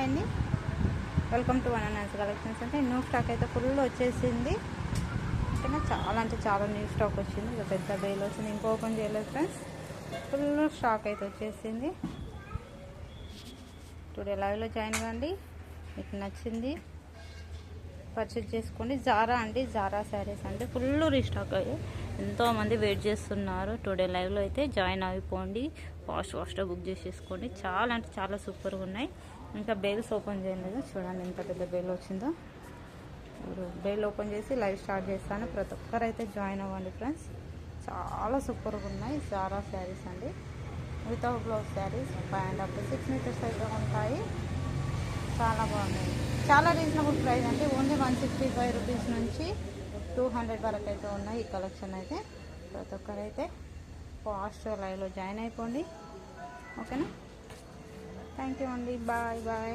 Hi అండి welcome to one and collections అంటే new stock అయితే ఫుల్ వచ్చేసింది. ఓకేనా చాలా అంటే చాలా న్యూ స్టాక్ వచ్చింది. ఇక పెద్ద బేల్ వచ్చింది. ఇంకో ఓపెన్ చేయలేదు ఫ్రెండ్స్ ఫుల్ స్టాక్ అయితే వచ్చేసింది. టుడే లైవ్లో జాయిన్ కాండి. మీకు నచ్చింది. పర్చేజ్ చేసుకోండి జారా అండి జారా శారీస్ అండి. ఫుల్ రీస్టాక్ అయ్యాయి ఎంతోమంది వెయిట్ చేస్తున్నారు. టుడే లైవ్లో అయితే జాయిన్ అయిపోండి. ఫాస్ట్ ఫాస్ట్గా బుక్ చేసేసుకోండి చాలా అంటే చాలా సూపర్గా ఉన్నాయి. ఇంకా బెయిల్స్ ఓపెన్ చేయలేదు. చూడండి ఎంత పెద్ద బెయిల్ వచ్చిందో. ఇప్పుడు బెయిల్ ఓపెన్ చేసి లైవ్ స్టార్ట్ చేస్తాను. ప్రతి ఒక్కరు అయితే జాయిన్ అవ్వండి ఫ్రెండ్స్ చాలా సూపర్గా ఉన్నాయి జారా శారీస్ అండి. Without blouse saris five and half six metres అయితే ఉంటాయి. చాలా బాగున్నాయి చాలా రీజనబుల్ ప్రైస్ అండి only one sixty five rupees నుంచి టూ హండ్రెడ్ వరకు అయితే ఉన్నాయి ఈ కలెక్షన్ అయితే. ప్రతి ఒక్కరైతే ఫాస్ట్ లైవ్లో జాయిన్ అయిపోండి. ఓకేనా థ్యాంక్ యూ అండి. Bye bye